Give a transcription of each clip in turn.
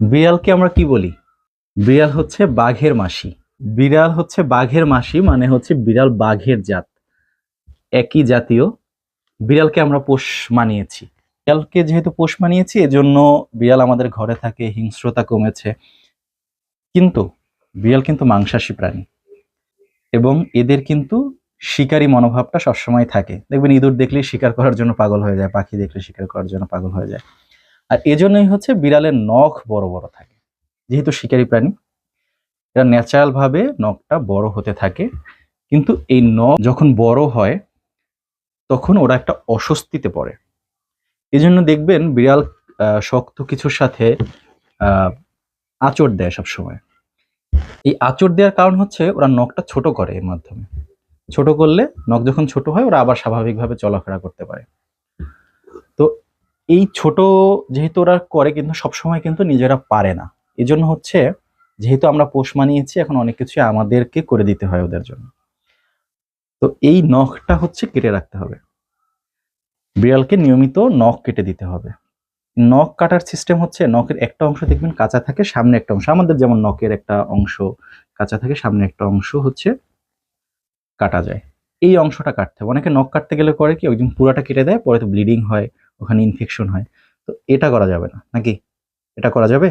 বিড়ালকে আমরা কি বলি? বিড়াল হচ্ছে বাঘের মাসি। বিড়াল হচ্ছে বাঘের মাসি মানে হচ্ছে বিড়াল বাঘের জাত। একই জাতীয় বিড়ালকে আমরা পোষ মানিয়েছি। বিড়ালকে যেহেতু পোষ মানিয়েছি, এজন্য বিড়াল আমাদের ঘরে থাকে, হিংস্রতা কমেছে। কিন্তু বিড়াল কিন্তু মাংসাশী প্রাণী এবং এদের কিন্তু শিকারী মনোভাবটা সবসময় থাকে। দেখবেন ইঁদুর দেখলেই শিকার করার জন্য পাগল হয়ে যায়, পাখি দেখলে শিকার করার জন্য পাগল হয়ে যায়। আর এজন্যই হচ্ছে বিড়ালের নখ বড় বড় থাকে। যেহেতু শিকারী প্রাণী, এরা ন্যাচারাল ভাবে নখটা বড় হতে থাকে। কিন্তু এই নখ যখন বড় হয়, তখন ওরা একটা অস্বস্তিতে পড়ে। এই জন্য দেখবেন বিড়াল শক্ত কিছুর সাথে আঁচড় দেয় সবসময়। এই আঁচড় দেওয়ার কারণ হচ্ছে ওরা নখটা ছোট করে এর মাধ্যমে। ছোট করলে নখ যখন ছোট হয়, ওরা আবার স্বাভাবিকভাবে চলাফেরা করতে পারে। এই ছোট যেহেতু ওরা করে কিন্তু সবসময় কিন্তু নিজেরা পারে না। এই জন্য হচ্ছে যেহেতু আমরা পোষ মানিয়েছি, এখন অনেক কিছু আমাদেরকে করে দিতে হয় ওদের জন্য। তো এই নখটা হচ্ছে কেটে রাখতে হবে। বিড়ালকে নিয়মিত নখ কেটে দিতে হবে। নখ কাটার সিস্টেম হচ্ছে নখের একটা অংশ দেখবেন কাঁচা থাকে, সামনে একটা অংশ। আমাদের যেমন নখের একটা অংশ কাঁচা থাকে, সামনে একটা অংশ হচ্ছে কাটা যায়। এই অংশটা কাটতে হবে। অনেকে নখ কাটতে গেলে করে কি একদম পুরাটা কেটে দেয়, পরে তো ব্লিডিং হয়। ওখানে ইনফেকশন হয়। তো এটা করা যাবে না, নাকি? এটা করা যাবে?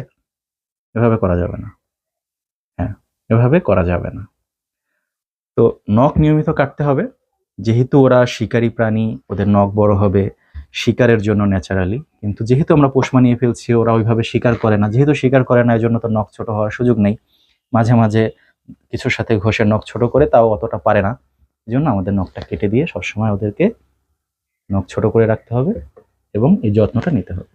এভাবে করা যাবে না। হ্যাঁ এভাবে করা যাবে না। তো নখ নিয়মিত কাটতে হবে। যেহেতু ওরা শিকারী প্রাণী, ওদের নখ বড় হবে, শিকারের জন্য ন্যাচারালি। কিন্তু যেহেতু আমরা পোষ মানিয়ে ফেলছি, ওরা ওইভাবে শিকার করে না। যেহেতু শিকার করে না এই জন্য তো নখ ছোট হওয়ার সুযোগ নেই। মাঝে মাঝে কিছুর সাথে ঘষে নখ ছোট করে তাও অতটা পারে না। এই জন্য আমাদের নখটা কেটে দিয়ে সবসময় ওদেরকে নখ ছোট করে রাখতে হবে। এবং এই যত্নটা নিতে হবে।